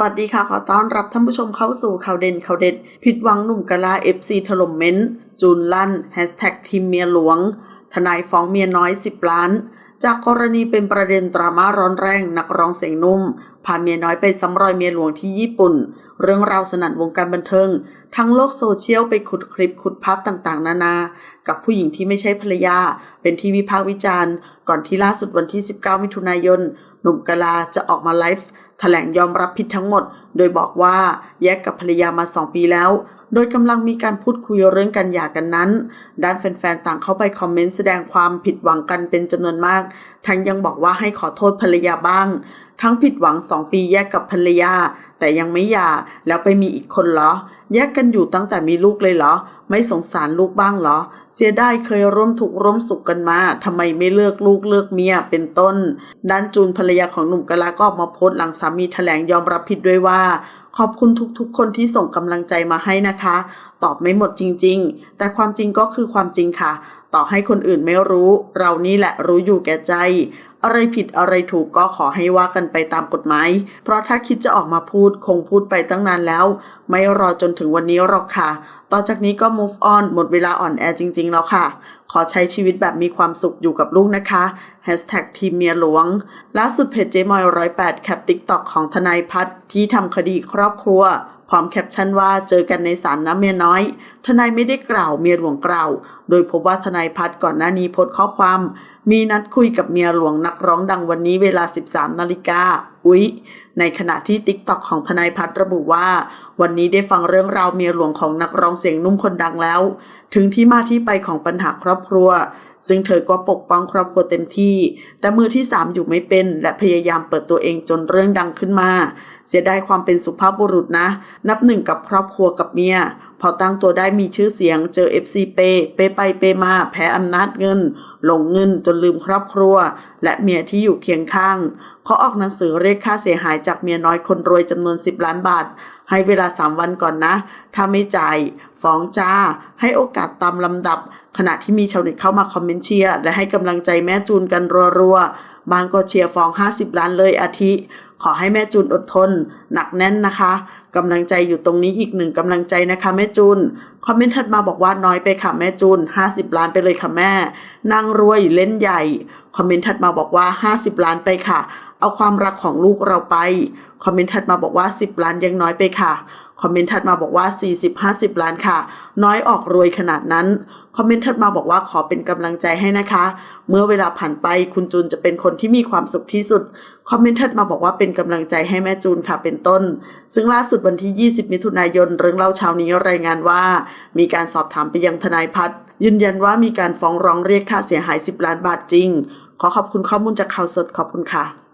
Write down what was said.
สวัสดีค่ะ ขอต้อนรับท่านผู้ชมเข้าสู่ข่าวเด่นข่าวเด็ด ผิดหวังหนุ่มกะลา FC ถล่มเม้นต์จูนลั่นแฮชแท็กทีมเมียหลวง ทนายฟ้องเมียน้อย 10 ล้าน จากกรณีเป็นประเด็นดราม่าร้อนแรง นักร้องเสียงนุ่ม พาเมียน้อยไปซ้ำรอยเมียหลวงที่ญี่ปุ่น เรื่องราวสนั่นวงการบันเทิง ทั้งโลกโซเชียลไปขุดคลิปขุดภาพต่างๆ นานา กับผู้หญิงที่ไม่ใช่ภรรยา เป็นที่วิพากษ์วิจารณ์ ก่อนที่ล่าสุดวันที่ 19 มิถุนายน หนุ่มกะลาจะออกมาไลฟ์ แถลงยอมรับผิดทั้งหมด โดยบอกว่าแยกกับภรรยามาสองปีแล้ว โดยกำลังมีการพูดคุยเรื่องการหย่ากันนั้น ด้านแฟนๆ ต่างเข้าไปคอมเมนต์แสดงความผิดหวังกันเป็นจำนวนมาก ทั้งยังบอกว่าให้ขอโทษภรรยาบ้าง ทั้งผิดหวัง2ปีแยกกับภรรยา แต่ยังไม่หย่าแล้วไปมีอีกคนเหรอ แยกกันอยู่ตั้งแต่มีลูกเลยเหรอ ไม่สงสารลูกบ้างเหรอ เสียดายเคยร่วมถูกข์ร่วมสุขกันมาทำไมไม่เลือกลูกเลือกเมียเป็นต้น ด้านจูนภรรยาของหนุ่มกะลาก็ออกมาโพสต์หลังสามีแถลงยอมรับผิดด้วยว่า ขอบคุณทุกๆ คนที่ส่งกำลังใจมาให้นะคะ ตอบไม่หมดจริง ๆ แต่ความจริงก็คือความจริงค่ะ ต่อให้คนอื่นไม่รู้ เรานี่แหละรู้อยู่แก่ใจ อะไรผิดอะไรถูกก็ขอให้ว่ากันไปตามกฎหมาย เพราะถ้าคิดจะออกมาพูดคงพูดไปตั้งนานแล้ว ไม่รอจนถึงวันนี้หรอกค่ะ ต่อจากนี้ก็ move on หมดเวลาอ่อนแอจริง ๆ แล้วค่ะ ขอใช้ชีวิตแบบมีความสุขอยู่กับลูกนะคะ Hashtag ทีมเมียหลวง ล่าสุดเพจเจมอยร้อยแปดแคปติ๊กต็อกของทนายพัฒน์ที่ทำคดีครอบครัวพร้อมแคปชั่นว่าเจอกันในศาลนะเมียน้อย ทนายไม่ได้กล่าวเมียหลวงกล่าว โดยพบว่าทนายพัฒน์ก่อนหน้านี้โพสข้อความ มีนัดคุยกับเมียหลวงนักร้องดังวันนี้เวลา 13นาฬิกาอุ๊ย ในขณะที่ติ๊กต็อกของทนายพัฒน์ระบุว่า วันนี้ได้ฟังเรื่องราวเมียหลวงของนักร้องเสียงนุ่มคนดังแล้ว ถึงที่มาที่ไปของปัญหาครอบครัว ซึ่งเธอก็ปกป้องครอบครัวเต็มที่ แต่มือที่สามอยู่ไม่เป็น และพยายามเปิดตัวเองจนเรื่องดังขึ้นมา เสียดายความเป็นสุภาพบุรุษนะ นับหนึ่งกับครอบครัวกับเมียพอตั้งตัวได้มีชื่อเสียงเจอ FC เปเปไปเปมาแพ้อำนาจเงินลงเงินจนลืมครอบครัว และเมียที่อยู่เคียงข้างเขาออกหนังสือเรียกค่าเสียหายจากเมียน้อยคนรวยจำนวน 10 ล้านบาท ให้เวลา 3 วันก่อนนะ ถ้าไม่จ่ายฟ้องจ้า ให้โอกาสตามลำดับ ขณะที่มีชาวเน็ตเข้ามาคอมเมนต์เชียร์และให้กำลังใจแม่จูนกันรัวๆบางก็เชียร์ฟ้อง 50 ล้านเลยอาทิ ขอให้แม่จูนอดทน หนักแน่นนะคะกำลังใจอยู่ตรงนี้อีกหนึ่งกำลังใจนะคะแม่จูนคอมเมนต์ถัดมาบอกว่าน้อยไปค่ะแม่จูน50 ล้านไปเลยค่ะแม่นางรวยเล่นใหญ่คอมเมนต์ถัดมาบอกว่า 50 ล้านไปค่ะ เอาความรักของลูกเราไป คอมเมนต์ถัดมาบอกว่า 10 ล้านยังน้อยไปค่ะ คอมเมนต์ถัดมาบอกว่า 40-50 ล้านค่ะ น้อยออกรวยขนาดนั้น คอมเมนต์ถัดมาบอกว่าขอเป็นกำลังใจให้นะคะ เมื่อเวลาผ่านไปคุณจูนจะเป็นคนที่มีความสุขที่สุด คอมเมนต์ถัดมาบอกว่าเป็นกำลังใจให้แม่จูนค่ะเป็นต้น ซึ่งล่าสุดวันที่ 20 มิถุนายนเรื่องเล่าเช้านี้รายงานว่า มีการสอบถามไปยังทนายพัฒน์ยืนยันว่ามีการฟ้องร้องเรียกค่าเสียหาย 10 ล้านบาทจริง ขอขอบคุณข้อมูลจากข่าวสดขอบคุณค่ะ